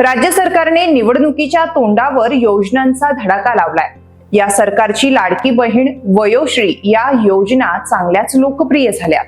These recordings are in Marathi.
राज्य सरकारने निवडणुकीच्या तोंडावर योजनांचा धडाका लावलाय. या सरकारची लाडकी बहीण वयोश्री या योजना चांगल्याच लोकप्रिय झाल्या.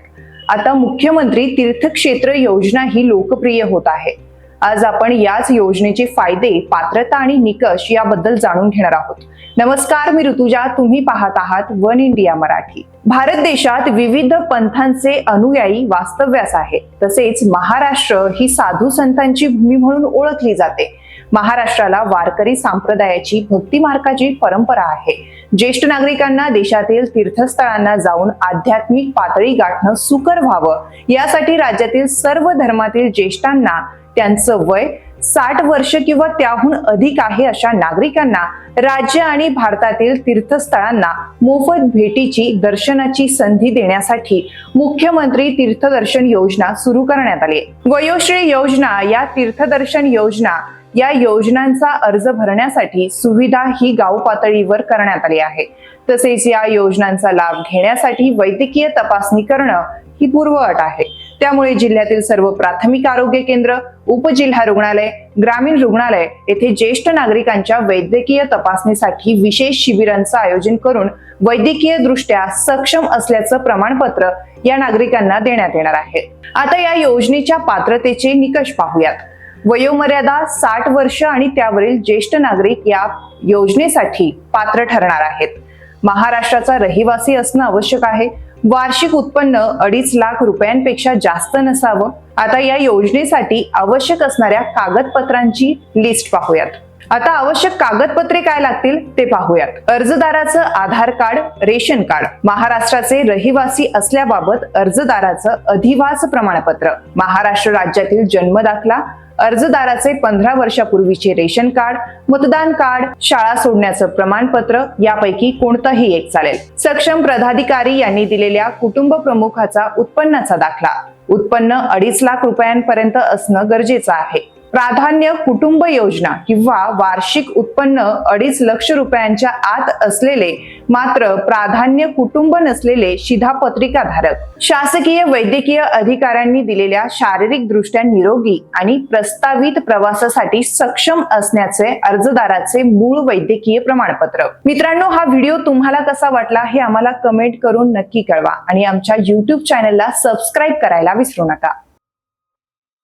आता मुख्यमंत्री तीर्थक्षेत्र योजना ही लोकप्रिय होत आहे. आज आपण याच योजनेचे फायदे पात्रता आणि निकष याबद्दल जाणून घेणार आहोत. नमस्कार मी ऋतुजा. तुम्ही पाहत आहात वन इंडिया मराठी. भारत देशात विविध पंथांचे अनुयायी वास्तव्यास आहेत. तसेच महाराष्ट्र ही साधू संतांची भूमी म्हणून ओळखली जाते. महाराष्ट्राला वारकरी संप्रदायाची भक्ती मार्गाची परंपरा आहे. ज्येष्ठ नागरिकांना देशातील तीर्थस्थळांना जाऊन आध्यात्मिक पातळी गाठणं सुकर व्हावं. यासाठी राज्यातील सर्व धर्मातील ज्येष्ठांना त्यांचं वय साठ वर्ष किंवा त्याहून अधिक आहे अशा नागरिकांना राज्य आणि भारतातील तीर्थस्थळांना मोफत भेटीची दर्शनाची संधी देण्यासाठी मुख्यमंत्री तीर्थदर्शन योजना सुरू करण्यात आली. वयोश्री योजना या तीर्थदर्शन योजना या योजनांचा अर्ज भरण्यासाठी सुविधा ही गाव पातळीवर करण्यात आली आहे. तसेच या योजनांचा लाभ घेण्यासाठी वैद्यकीय तपासणी करणं ही पूर्व अट आहे. त्यामुळे जिल्ह्यातील सर्व प्राथमिक आरोग्य केंद्र उपजिल्हा रुग्णालय ग्रामीण रुग्णालय येथे ज्येष्ठ नागरिकांच्या वैद्यकीय तपासणीसाठी विशेष शिबिरांचं आयोजन करून वैद्यकीय दृष्ट्या सक्षम असल्याचं प्रमाणपत्र या नागरिकांना देण्यात येणार आहे. आता या योजनेच्या पात्रतेचे निकष पाहूयात. वयोमर्यादा साठ वर्ष आणि त्यावरील ज्येष्ठ नागरिक या योजनेसाठी पात्र ठरणार आहेत. महाराष्ट्राचा रहिवासी असणं आवश्यक आहे. वार्षिक उत्पन्न अडीच लाख रुपयांपेक्षा जास्त नसावं. आता या योजनेसाठी आवश्यक असणाऱ्या कागदपत्रांची लिस्ट पाहूयात. आता आवश्यक कागदपत्रे काय लागतील ते पाहूयात. अर्जदाराचं आधार कार्ड रेशन कार्ड. महाराष्ट्राचे रहिवासी असल्याबाबत अर्जदाराचं अधिवास प्रमाणपत्र. महाराष्ट्र राज्यातील जन्म दाखला अर्जदाराचे पंधरा वर्षापूर्वीचे रेशन कार्ड मतदान कार्ड शाळा सोडण्याचं प्रमाणपत्र यापैकी कोणतंही एक चालेल. सक्षम पदाधिकारी यांनी दिलेल्या कुटुंब प्रमुखाचा उत्पन्नाचा दाखला. उत्पन्न अडीच लाख रुपयांपर्यंत असणं गरजेचं आहे. प्राधान्य कुटुंब योजना किंवा वार्षिक उत्पन्न अडीच लक्ष रुपयांच्या आत असलेले मात्र प्राधान्य कुटुंब नसलेले शिधापत्रिका धारक शासकीय वैद्यकीय अधिकाऱ्यांनी दिलेल्या शारीरिक दृष्ट्या निरोगी आणि प्रस्तावित प्रवासासाठी सक्षम असण्याचे अर्जदाराचे मूळ वैद्यकीय प्रमाणपत्र. मित्रांनो हा व्हिडिओ तुम्हाला कसा वाटला हे आम्हाला कमेंट करून नक्की कळवा आणि आमच्या युट्यूब चॅनलला सबस्क्राईब करायला विसरू नका.